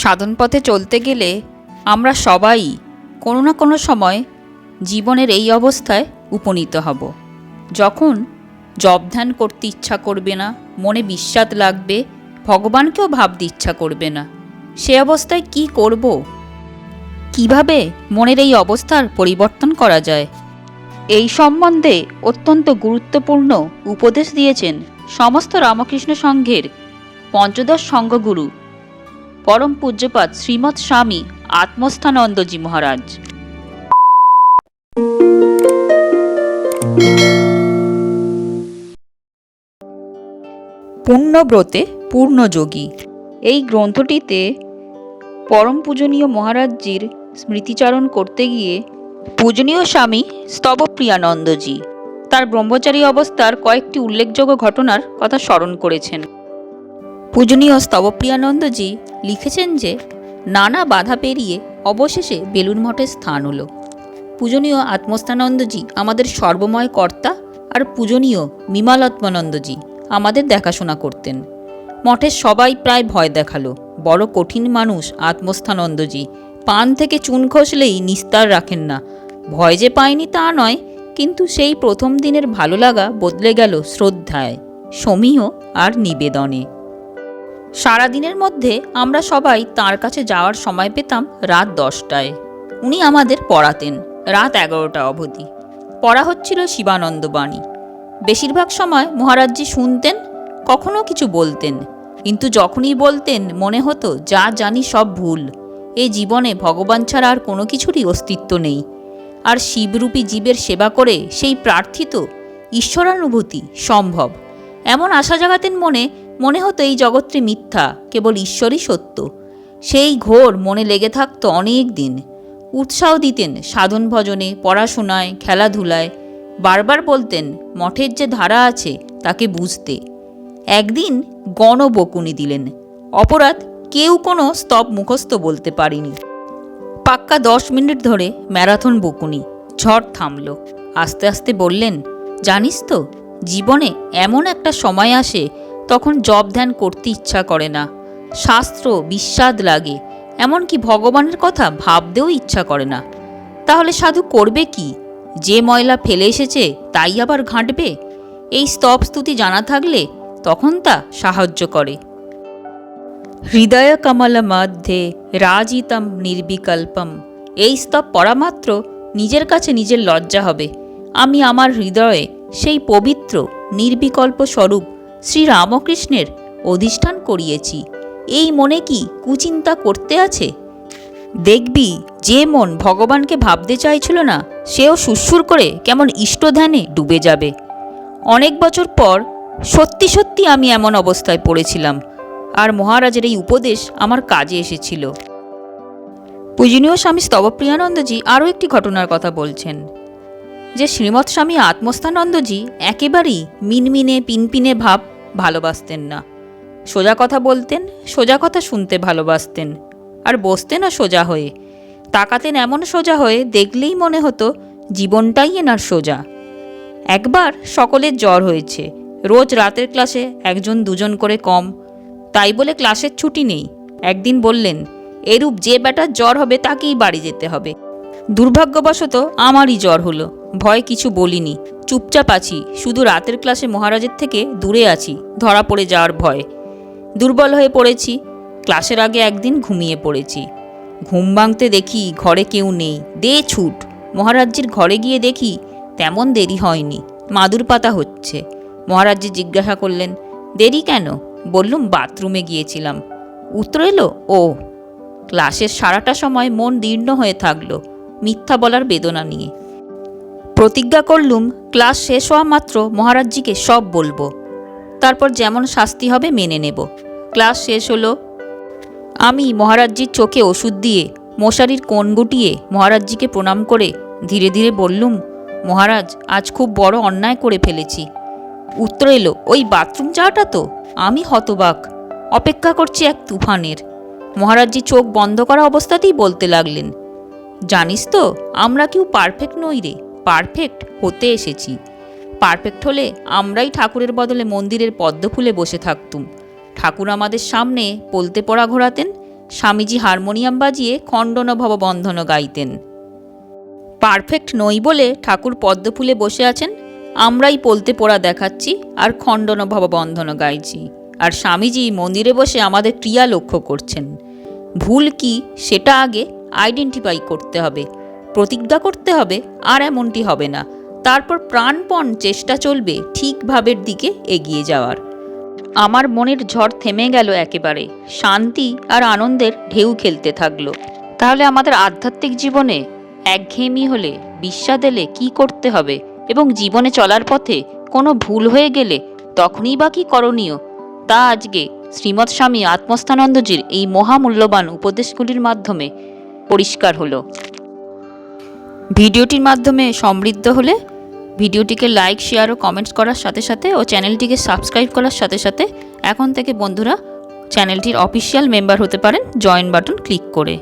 সাধন পথে চলতে গেলে আমরা সবাই কোনো না কোনো সময় জীবনের এই অবস্থায় উপনীত হব। যখন জব ধ্যান করতে ইচ্ছা করবে না, মনে বিস্বাদ লাগবে, ভগবানকেও ভাবতে ইচ্ছা করবে না, সে অবস্থায় কি করব? কীভাবে মনের এই অবস্থার পরিবর্তন করা যায়? এই সম্বন্ধে অত্যন্ত গুরুত্বপূর্ণ উপদেশ দিয়েছেন সমস্ত রামকৃষ্ণ সংঘের পঞ্চদশ সংঘগুরু। পরম পূজ্যপাত শ্রীমৎ স্বামী আত্মস্থানন্দজি মহারাজ। পুণ্যব্রতে পূর্ণযোগী। এই গ্রন্থটিতে পরম পূজনীয় মহারাজজির স্মৃতিচারণ করতে গিয়ে পূজনীয় স্বামী স্তবপ্রিয়ানন্দজি তার ব্রহ্মচারী অবস্থার কয়েকটি উল্লেখযোগ্য ঘটনার কথা স্মরণ করেছেন। পূজনীয় স্তবপ্রিয়ানন্দজি লিখেছেন যে, নানা বাধা পেরিয়ে অবশেষে বেলুন মঠে স্থান হলো। পূজনীয় আত্মস্থানন্দজি আমাদের সর্বময় কর্তা আর পূজনীয় বিমালাত্মানন্দজি আমাদের দেখাশোনা করতেন। মঠের সবাই প্রায় ভয় দেখাল। বড় কঠিন মানুষ আত্মস্থানন্দজি। পান থেকে চুন খসলেই নিস্তার রাখেন না। ভয় যে পায়নি তা নয়, কিন্তু সেই প্রথম দিনের ভালো লাগা বদলে গেল শ্রদ্ধায়, সমীহ আর নিবেদনে। সারাদিনের মধ্যে আমরা সবাই তার কাছে যাওয়ার সময় পেতাম রাত দশটায়। উনি আমাদের পড়াতেন, রাত এগারোটা অবধি। পড়া হচ্ছিল শিবানন্দ বাণী। বেশিরভাগ সময় মহারাজজি শুনতেন, কখনো কিছু বলতেন। কিন্তু যখনই বলতেন, মনে হতো, যা জানি সব ভুল। এই জীবনে ভগবান ছাড়া আর কোনো কিছুরই অস্তিত্ব নেই। আর শিবরূপী জীবের সেবা করে সেই প্রার্থিত ঈশ্বরানুভূতি সম্ভব। এমন আশা জাগাতেন মনে মনে হতো এই জগৎটি মিথ্যা, কেবল ঈশ্বরই সত্য। সেই ঘোর মনে লেগে থাকতো অনেক দিন। উৎসাহ দিতেন সাধন ভজনে, পড়াশোনায়, খেলাধুলায়। বারবার বলতেন, মঠের যে ধারা আছে, তাকে বুঝতে। একদিন গণ বকুনি দিলেন। অপরাধ কেউ কোনো স্তব মুখস্থ বলতে পারিনি। পাক্কা দশ মিনিট ধরে ম্যারাথন বকুনি, ঝড় থামল। আস্তে আস্তে বললেন, জানিস তো, জীবনে এমন একটা সময় আসে তখন জব ধ্যান করতে ইচ্ছা করে না। শাস্ত্র বিস্বাদ লাগে, এমনকি ভগবানের কথা ভাবতেও ইচ্ছা করে না। তাহলে সাধু করবে কি? যে ময়লা ফেলে এসেছে, তাই আবার ঘাঁটবে? এই স্তব স্তুতি জানা থাকলে তখন তা সাহায্য করে। হৃদয় কমল মধ্যে রাজিতম নির্বিকল্পম। এই স্তব পড়া মাত্র নিজের কাছে নিজের লজ্জা হবে। আমি আমার হৃদয়ে সেই পবিত্র, নির্বিকল্প স্বরূপ শ্রী রামকৃষ্ণের অধিষ্ঠান করিয়েছি। এই মনে কি কুচিন্তা করতে আছে? দেখবি, যে মন ভগবানকে ভাবতে চাইছিল না, সেও সুরসুর করে কেমন ইষ্টধ্যানে ডুবে যাবে। অনেক বছর পর সত্যি সত্যি আমি এমন অবস্থায় পড়েছিলাম, আর মহারাজের এই উপদেশ আমার কাজে এসেছিল। পূজনীয় স্বামী স্তবপ্রিয়ানন্দজি আরও একটি ঘটনার কথা বলছেন, যে শ্রীমৎ স্বামী আত্মস্থানন্দজি একেবারেই মিনমিনে, পিনপিনে ভাব ভালোবাসতেন না। সোজা কথা বলতেন, সোজা কথা শুনতে ভালোবাসতেন। আর বসতেনও সোজা হয়ে। তাকাতেন এমন সোজা হয়ে, দেখলেই মনে হতো জীবনটাই এনার সোজা। একবার সকলের জ্বর হয়েছে। রোজ রাতের ক্লাসে একজন দুজন করে কম। তাই বলে ক্লাসের ছুটি নেই। একদিন বললেন, এরূপ যে ব্যাটার জ্বর হবে তাকেই বাড়ি যেতে হবে। দুর্ভাগ্যবশত আমারই জ্বর হলো। ভয় কিছু বলিনি। চুপচাপ আছি, শুধু রাতের ক্লাসে মহারাজের থেকে দূরে আছি, ধরা পড়ে যাওয়ার ভয়। দুর্বল হয়ে পড়েছি, ক্লাসের আগে একদিন ঘুমিয়ে পড়েছি। ঘুম ভাঙতে দেখি ঘরে কেউ নেই, দে ছুট। মহারাজ্যের ঘরে গিয়ে দেখি তেমন দেরি হয়নি, মাদুর পাতা হচ্ছে। মহারাজ্যি জিজ্ঞাসা করলেন, দেরি কেন? বললুম, বাথরুমে গিয়েছিলাম। উত্তর এলো, ও, ক্লাসের সারাটা সময় মন দীর্ণ হয়ে থাকল, মিথ্যা বলার বেদনা নিয়ে। প্রতিজ্ঞা করলুম, ক্লাস শেষ হওয়া মাত্র মহারাজজিকে সব বলব। তারপর যেমন শাস্তি হবে মেনে নেব। ক্লাস শেষ হলো। আমি মহারাজজির চোখে ওষুধ দিয়ে, মশারির কোণ গুটিয়ে মহারাজজিকে প্রণাম করে ধীরে ধীরে বললুম, মহারাজ, আজ খুব বড় অন্যায় করে ফেলেছি। উত্তর এলো, ওই বাথরুম যাওয়াটা তো? আমি হতবাক। অপেক্ষা করছি এক তুফানের। মহারাজজি চোখ বন্ধ করা অবস্থাতেই বলতে লাগলেন, জানিস তো, আমরা কেউ পারফেক্ট নই রে। পারফেক্ট হতে এসেছি। পারফেক্ট হলে আমরাই ঠাকুরের বদলে মন্দিরের পদ্ম ফুলে বসে থাকতুম। ঠাকুর আমাদের সামনে পলতে পড়া ঘোরাতেন, স্বামীজি হারমোনিয়াম বাজিয়ে খণ্ডন ভব বন্ধন গাইতেন। পারফেক্ট নই বলে ঠাকুর পদ্মফুলে বসে আছেন, আমরাই পলতে পোড়া দেখাচ্ছি আর খণ্ডন ভব বন্ধন গাইছি। আর স্বামীজি মন্দিরে বসে আমাদের ক্রিয়া লক্ষ্য করছেন। ভুল কি সেটা আগে আইডেন্টিফাই করতে হবে। প্রতিজ্ঞা করতে হবে, আর এমনটি হবে না। তারপর প্রাণপণ চেষ্টা চলবে ঠিক ভাবের দিকে এগিয়ে যাওয়ার। আমার মনের ঝড় থেমে গেল একেবারে। শান্তি আর আনন্দের ঢেউ খেলতে থাকল। তাহলে আমাদের আধ্যাত্মিক জীবনে একঘেয়েমি হলে বিশ্বাস এলে কি করতে হবে এবং জীবনে চলার পথে কোনো ভুল হয়ে গেলে তখনই বা কি করণীয়? তা আজকে শ্রীমৎ স্বামী আত্মস্থানন্দজির এই মহামূল্যবান উপদেশগুলির মাধ্যমে পরিষ্কার হলো। ভিডিওটির মাধ্যমে সমৃদ্ধ হলে ভিডিওটিকে লাইক, শেয়ার ও কমেন্টস করার সাথে সাথে ও চ্যানেলটিকে সাবস্ক্রাইব করার সাথে সাথে এখন থেকে বন্ধুরা চ্যানেলটির অফিসিয়াল মেম্বার হতে পারেন জয়েন বাটন ক্লিক করে।